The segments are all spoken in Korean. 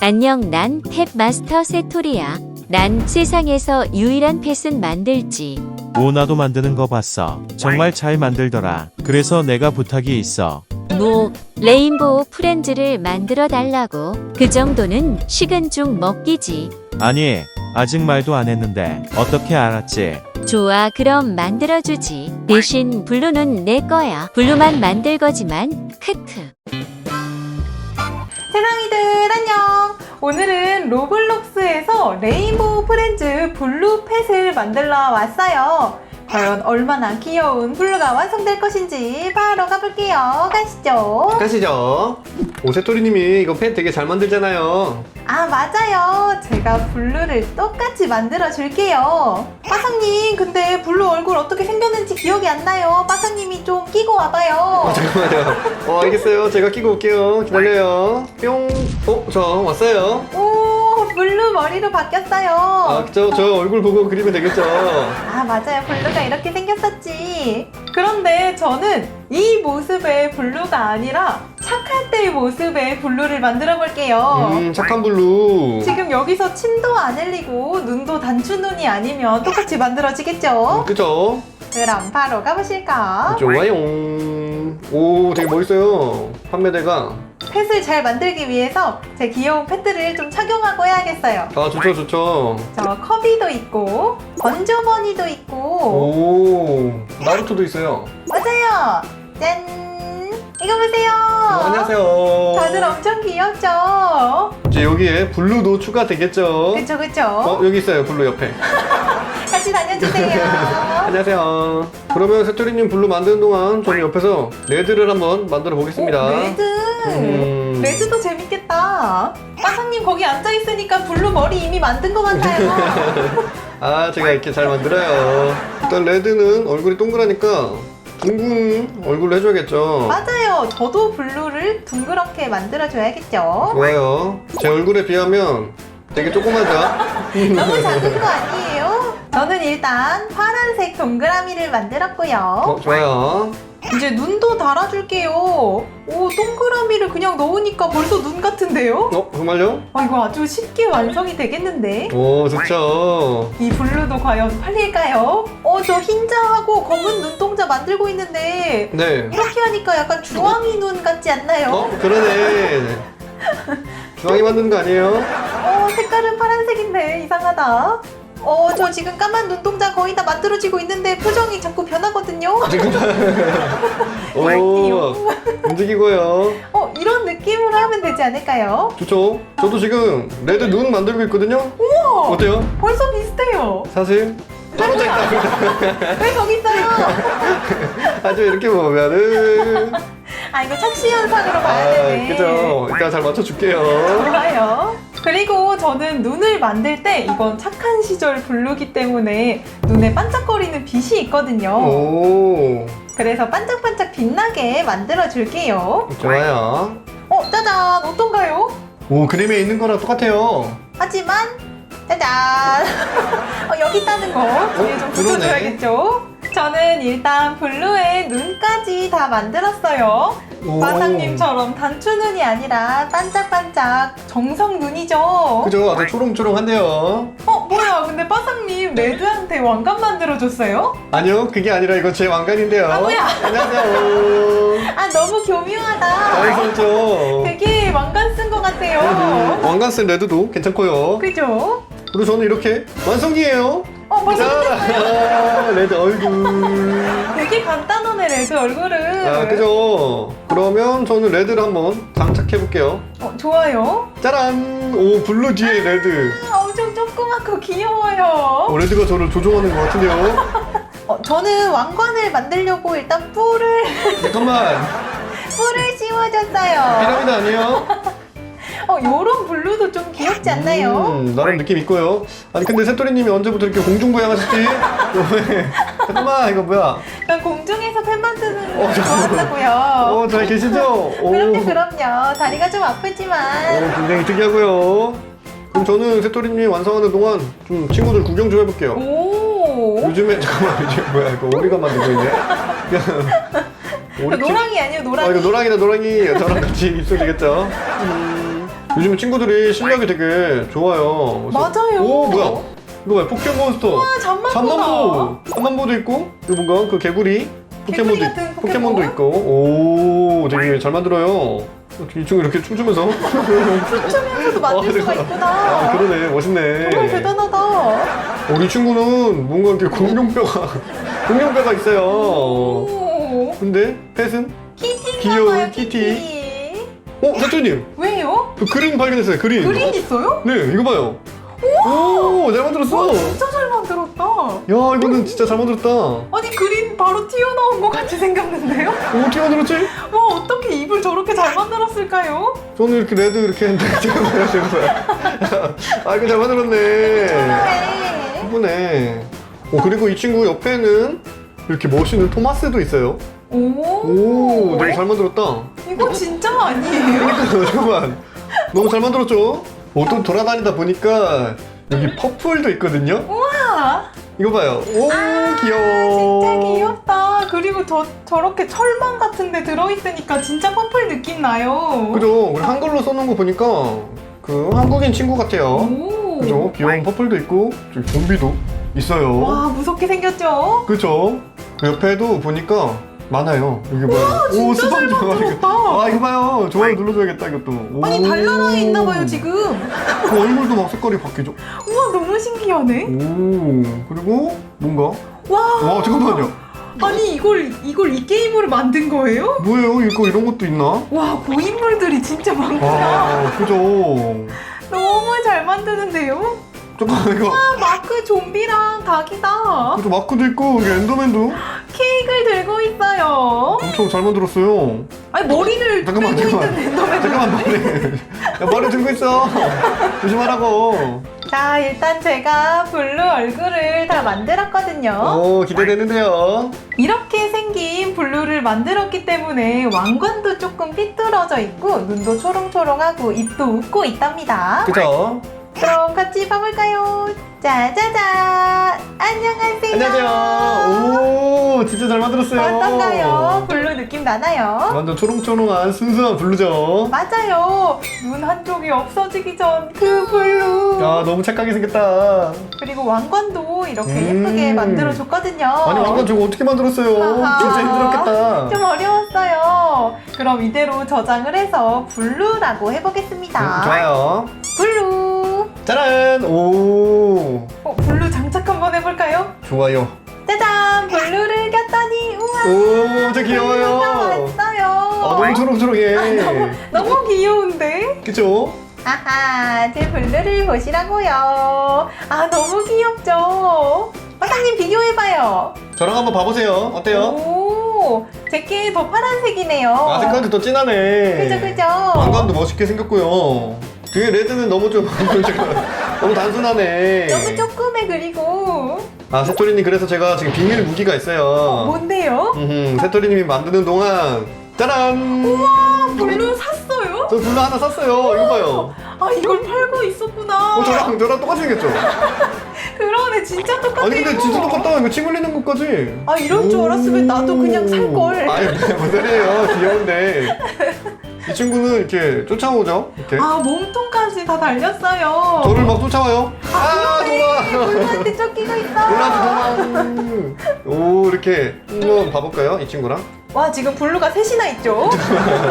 안녕, 난 탭 마스터 세토리야. 난 세상에서 유일한 펫은 만들지. 오 나도 만드는 거 봤어. 정말 잘 만들더라. 그래서 내가 부탁이 있어. 뭐, 레인보우 프렌즈를 만들어 달라고. 그 정도는 식은 죽 먹기지. 아니, 아직 말도 안 했는데 어떻게 알았지? 좋아, 그럼 만들어주지. 대신 블루는 내 거야. 블루만 만들 거지만, 크크. 세상이들 안녕! 오늘은 로블록스에서 레인보우 프렌즈 블루 펫을 만들러 왔어요. 과연 얼마나 귀여운 블루가 완성될 것인지 바로 가볼게요. 가시죠. 가시죠. 오세토리님이 이거 펜 되게 잘 만들잖아요. 아 맞아요. 제가 블루를 똑같이 만들어 줄게요. 빠상님 근데 블루 얼굴 어떻게 생겼는지 기억이 안 나요. 빠상님이 좀 끼고 와봐요. 어, 잠깐만요. 어, 알겠어요. 제가 끼고 올게요. 기다려요. 뿅. 어, 저 왔어요. 오 블루 머리로 바뀌었어요. 아, 저, 저 얼굴 보고 그리면 되겠죠. 아 맞아요 블루가 이렇게 생겼었지 그런데 저는 이 모습의 블루가 아니라 착할 때의 모습의 블루를 만들어 볼게요 음, 착한 블루. 지금 여기서 침도 안 흘리고 눈도 단추 눈이 아니면 똑같이 만들어지겠죠 그죠? 그럼 바로 가보실까 좋아요. 오, 되게 멋있어요. 판매대가. 펫을 잘 만들기 위해서 제 귀여운 펫들을 좀 착용하고 해야겠어요 아, 좋죠, 좋죠. 저 커비도 있고 번저버니도 있고 오, 나루토도 있어요. 맞아요 짠 이거 보세요 어, 안녕하세요. 다들 엄청 귀엽죠? 이제 여기에 블루도 추가되겠죠? 그쵸 그쵸? 어, 여기 있어요. 블루 옆에. 같이 다녀주세요 안녕하세요. 그러면 세토리님 블루 만드는 동안 저는 옆에서 레드를 한번 만들어 보겠습니다. 오, 레드 음. 레드도 재밌겠다 빠상님 거기 앉아 있으니까 블루 머리 이미 만든 것 같아요 아, 제가 이렇게 잘 만들어요. 일단 레드는 얼굴이 동그라니까 둥근 얼굴로 해줘야겠죠. 맞아요 저도 블루를 둥그렇게 만들어줘야겠죠 좋아요. 제 얼굴에 비하면 되게 조그마죠? 너무 작은 거 아니에요? 저는 일단 파란색 동그라미를 만들었고요 어, 좋아요. 이제 눈도 달아줄게요 오 동그라미를 그냥 넣으니까 벌써 눈 같은데요? 어, 정말요? 아 이거 아주 쉽게 완성이 되겠는데? 오, 좋죠. 이 블루도 과연 팔릴까요? 어, 저 흰자하고 검은 눈동자 만들고 있는데 네. 이렇게 하니까 약간 주황이 눈 같지 않나요? 어, 그러네. 중앙이 만드는 거 아니에요? 어, 색깔은 파란색인데 이상하다. 어, 저 지금 까만 눈동자 거의 다 만들어지고 있는데 표정이 자꾸 변하거든요. 오, 움직이고요. 어, 이런 느낌으로 하면 되지 않을까요? 좋죠. 저도 지금 레드 눈 만들고 있거든요. 우와! 어때요? 벌써 비슷해요. 사실 떨어져 있다. 왜 거기 있어요? 아주 이렇게 보면은 아, 이거 착시 현상으로 봐야 아, 되네. 그죠. 이따 잘 맞춰줄게요. 좋아요. 그리고 저는 눈을 만들 때 이건 착한 시절 블루기 때문에 눈에 반짝거리는 빛이 있거든요. 오, 그래서 반짝반짝 빛나게 만들어 줄게요. 좋아요. 어, 짜잔! 어떤가요? 오, 그림에 있는 거랑 똑같아요. 하지만 짜잔! 어, 여기 있다는 거 뒤에 좀 어, 그러네. 붙여줘야겠죠? 저는 일단 블루의 눈까지 다 만들었어요. 오. 마상님처럼 단추 눈이 아니라 반짝반짝 정성 눈이죠. 그죠? 아주 초롱초롱한데요. 어 뭐야 근데 빠상님 레드한테 왕관 만들어줬어요? 아니요, 그게 아니라 이거 제 왕관인데요. 아, 뭐야? 안녕하세요. 아 너무 교묘하다 잘생겼죠? 되게 왕관 쓴 것 같아요 왕관 쓴 레드도 괜찮고요. 그죠? 그리고 저는 이렇게 완성이에요. 어 벌써 자, 레드 얼굴. 되게 간단하네 레드 얼굴은 아, 그죠? 그러면 저는 레드를 한번 장착해 볼게요. 어, 좋아요 짜란! 오, 블루 뒤에 레드. 아, 엄청 조그맣고 귀여워요 어, 레드가 저를 조종하는 것 같은데요? 어, 저는 왕관을 만들려고 일단 뿔을 잠깐만. 뿔을 씌워줬어요 피라미드 아니에요? 어 요런 블루도 좀 귀엽지 않나요? 음, 나름 느낌 있고요. 아니, 근데 새토리님이 언제부터 이렇게 공중부양 하셨지? 이거 왜? 잠깐만, 이거 뭐야? 그냥 공중에서 펜 만드는 거 어, 잠깐만. 좋아한다고요 어, 잘 계시죠? 오, 그럼요 그럼요 다리가 좀 아프지만 오, 굉장히 특이하고요. 그럼 저는 새토리님이 완성하는 동안 좀 친구들 구경 좀 해볼게요. 오 요즘에 잠깐만 이게 뭐야 이거 오리가 만들고 있네. 오리 노랑이 아니에요 아 노랑이 이거 노랑이다 노랑이 저랑 같이 되겠죠. 음, 요즘 친구들이 실력이 되게 좋아요. 그래서- 맞아요. 오 뭐야? 이거? 포켓몬스터. 아, 잠만보다. 잠만보. 잠만보도 있고 이거 뭔가 그 개구리 포켓몬도 개구리 같은 있- 포켓몬도 포켓몬? 있고. 오 되게 잘 만들어요. 이 친구 이렇게 춤추면서. 춤추면서도 만들 수가 아 있구나. 그러네 멋있네. 정말 대단하다. 우리 친구는 뭔가 이렇게 공룡뼈가 공룡뼈가 있어요. 오. 근데 펫은? 키티인가봐요, 귀여운 키티. 어 대표님 왜요? 그 그림 발견했어요 그림. 그림 있어요? 네 이거 봐요. 오잘 만들었어. 와, 진짜 잘 만들었다. 야 이거는 진짜 잘 만들었다. 어, 아니 그림 바로 튀어나온 것 같이 생겼는데요? 어떻게 만들었지? 와 어떻게 입을 저렇게 잘 만들었을까요? 저는 이렇게 레드 이렇게 했는데 지금 뭐야. 아 이거 잘 만들었네. 네. 예쁘네. 오 그리고 이 친구 옆에는 이렇게 멋있는 토마스도 있어요. 오. 오 되게 잘 만들었다. 이거 진짜 아니에요? 잠깐만 너무 잘 만들었죠? 어, 또 돌아다니다 보니까 여기 퍼플도 있거든요. 와. 이거 봐요. 오 귀여워. 진짜 귀엽다. 그리고 저 저렇게 철망 같은 데 들어있으니까 진짜 퍼플 느낌 나요. 그죠? 그리고 한글로 써놓은 거 보니까 그 한국인 친구 같아요. 오. 그죠? 귀여운 퍼플도 있고 저기 좀비도 있어요. 와 무섭게 생겼죠? 그죠? 그 옆에도 보니까 많아요. 여기 봐요. 오 진짜 잘 스펀지 만들었다. 아 이거 봐요. 좋아요 눌러줘야겠다 이것도. 오. 아니 달나라에 있나 봐요 지금. 그 얼굴도 막 색깔이 바뀌죠. 우와 너무 신기하네. 오 그리고 뭔가 와. 와 잠깐만요. 아니 이걸 이걸 이 게임으로 만든 거예요? 뭐예요? 이거 이런 것도 있나? 와 고인물들이 진짜 많구나. 아 그죠. 너무 잘 만드는데요? 잠깐 이거 아, 마크 좀비랑 닭이다. 그죠 마크도 있고 여기 엔더맨도 케이크를 들고 있어요. 엄청 잘 만들었어요. 아니 머리를 잠깐만, 빼고 잠깐만. 있는. 잠깐만 머리 야 머리 들고 있어. 조심하라고. 자 일단 제가 블루 얼굴을 다 만들었거든요. 오 기대되는데요. 이렇게 생긴 블루를 만들었기 때문에 왕관도 조금 삐뚤어져 있고 눈도 초롱초롱하고 입도 웃고 있답니다. 그죠? 그럼 같이 봐볼까요? 짜자잔! 안녕하세요. 안녕하세요. 오 진짜 잘 만들었어요. 어떤가요? 블루 느낌 나나요? 완전 초롱초롱한 순수한 블루죠. 맞아요. 눈 한쪽이 없어지기 전 그 블루. 야 너무 착하게 생겼다. 그리고 왕관도 이렇게 음. 예쁘게 만들어줬거든요. 아니 왕관 저거 어떻게 만들었어요? 아하. 진짜 힘들었겠다. 좀 어려웠어요. 그럼 이대로 저장을 해서 블루라고 해보겠습니다. 음, 좋아요. 블루. 짜란! 오 어, 블루 장착 한번 해볼까요? 좋아요. 짜잔! 블루를 꼈더니 우와! 오 진짜 블루가 귀여워요. 왔어요. 아 너무 초롱초롱해. 너무, 너무 귀여운데? 그쵸? 아하, 제 블루를 보시라고요. 아, 너무 귀엽죠? 화장님 비교해봐요. 저랑 한번 봐보세요. 어때요? 오, 제게 더 파란색이네요. 아 색깔도 더 진하네. 그죠, 그죠? 왕관도 멋있게 생겼고요. 뒤에 레드는 너무 좀 너무 단순하네. 너무 조그매 그리고 아 세토리님 그래서 제가 지금 비밀 무기가 있어요. 뭔데요? 음, 세토리님이 만드는 동안 짜란! 아, 블루 샀어요? 저 블루 하나 샀어요. 이거 봐요. 아 이걸 팔고 있었구나. 어, 저랑 저랑 똑같이 생겼죠? 그러네 진짜 똑같아요. 아니 근데 진짜 똑같다. 이거 침 흘리는 것까지. 아 이럴 줄 알았으면 나도 그냥 살 걸. 아니 무슨 소리예요? 귀여운데. 이 친구는 이렇게 쫓아오죠. 이렇게. 아 몸통까지 다 달렸어요. 저를 막 쫓아와요. 아, 도망! 블루한테 쫓기고 있어. 놀라지 도망! 오 이렇게 한번 봐볼까요? 이 친구랑. 와 지금 블루가 셋이나 있죠?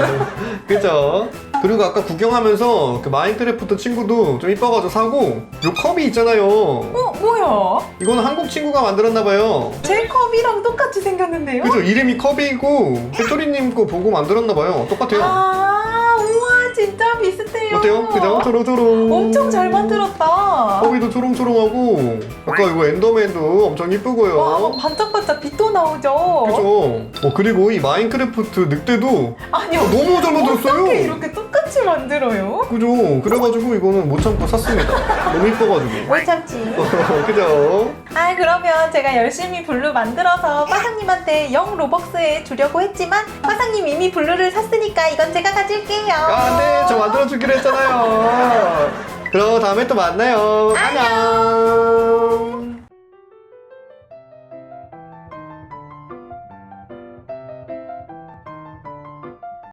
그죠? 그리고 아까 구경하면서 그 마인크래프트 친구도 좀 이뻐가지고 사고 요 컵이 있잖아요. 어 뭐야? 이거는 한국 친구가 만들었나봐요. 제 컵이랑 똑같이 생겼는데요? 그죠? 이름이 컵이고 배토리님 거 보고 만들었나봐요. 똑같아요. 아 우와 진짜 비슷해요. 어때요? 그죠? 초롱초롱. 엄청 잘 만들었다. 컵이도 초롱초롱하고 아까 이거 엔더맨도 엄청 이쁘고요. 와 반짝반짝 빛도 나오죠? 그죠? 어 그리고 이 마인크래프트 늑대도 아니요. 너무 잘 만들었어요. 어떻게 이렇게 똑같이 만들어요? 그죠? 그래가지고 이거는 못 참고 샀습니다. 너무 이뻐가지고. 뭘 참지? 그죠? 아 그러면 제가 열심히 블루 만들어서 화상님한테 0 로벅스에 주려고 했지만 화상님 이미 블루를 샀으니까 이건 제가 가질게요. 아, 네, 저 만들어 주기로 했잖아요. 그럼 다음에 또 만나요. 안녕.